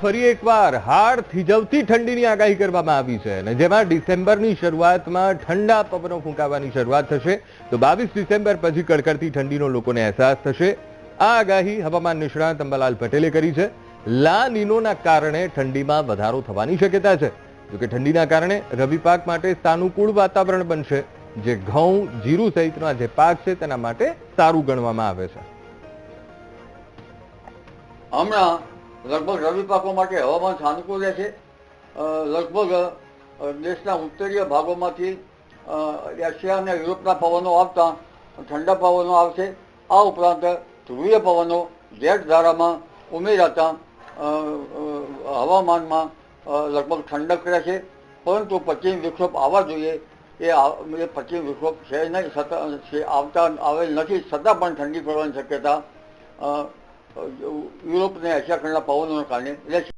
ફરી એકવાર હાડ થીજવતી ઠંડીની આગાહી કરવામાં આવી છે અને જેમાં ડિસેમ્બરની શરૂઆતમાં ઠંડા પવનો ફૂંકાવાની શરૂઆત થશે, તો બાવીસ ડિસેમ્બર પછી કડકડતી ઠંડીનો લોકોને અહેસાસ થશે. આ આગાહી હવામાન નિષ્ણાત અંબાલાલ પટેલે કરી છે. લા નીનોના કારણે ઠંડીમાં વધારો થવાની શક્યતા છે. જોકે ઠંડીના કારણે રવિ પાક માટે સાનુકૂળ વાતાવરણ બનશે, જે ઘઉં, જીરું સહિતના જે પાક છે તેના માટે સારું ગણવામાં આવે છે. હમણાં લગભગ રવિ પાકો માટે હવામાન સાનુકૂળ રહેશે લગભગ દેશના ઉત્તરીય ભાગોમાંથી એશિયા અને યુરોપના પવનો આવતા ઠંડા પવનો આવશે. આ ઉપરાંત ધ્રુવીય પવનો જેટ ધારામાં ઉમેરાતા હવામાનમાં લગભગ ઠંડક રહેશે. પરંતુ પશ્ચિમ વિક્ષોભ આવવા જોઈએ. એ એ પશ્ચિમ વિક્ષોભ છે નહીં છતાં આવતા, આવેલ નથી. છતાં પણ ઠંડી પડવાની શક્યતા અ, યુરોપ અને એશિયા